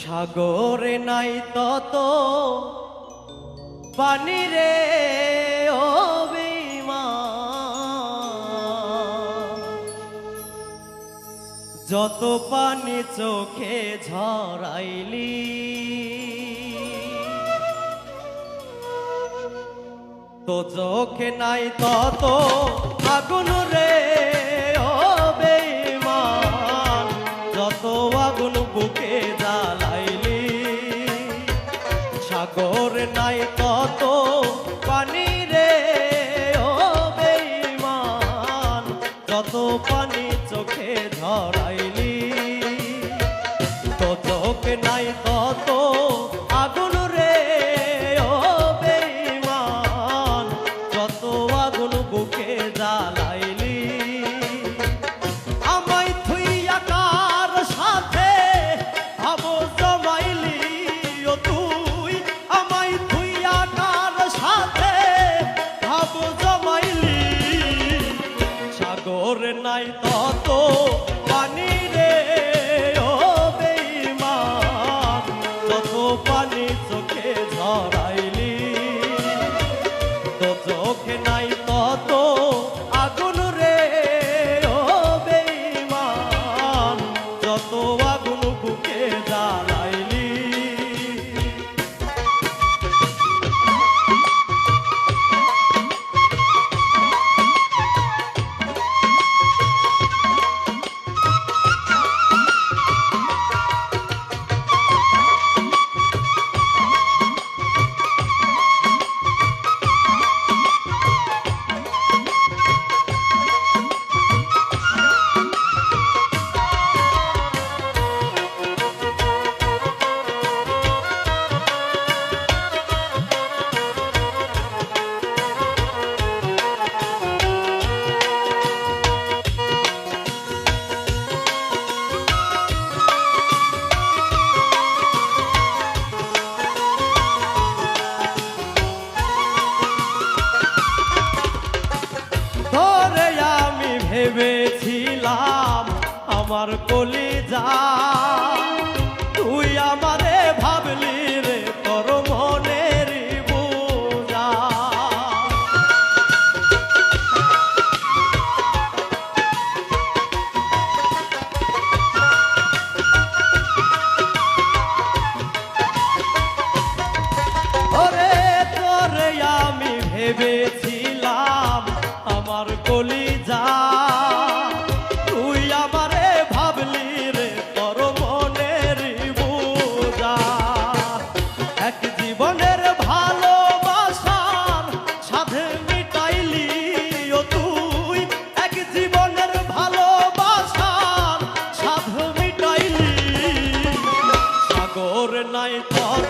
সাগরে নাই তত পানি রে, ও। যত পানি চোখে ঝরাইলি, তো চোখে নাই তত আগুন রে তো চোখে নাই তত আগুন রে ও বেঈমান। যত আগুন বুকে জ্বালাইলি চোখে নাই তত আগুন আমার কলিজা। হয় পথ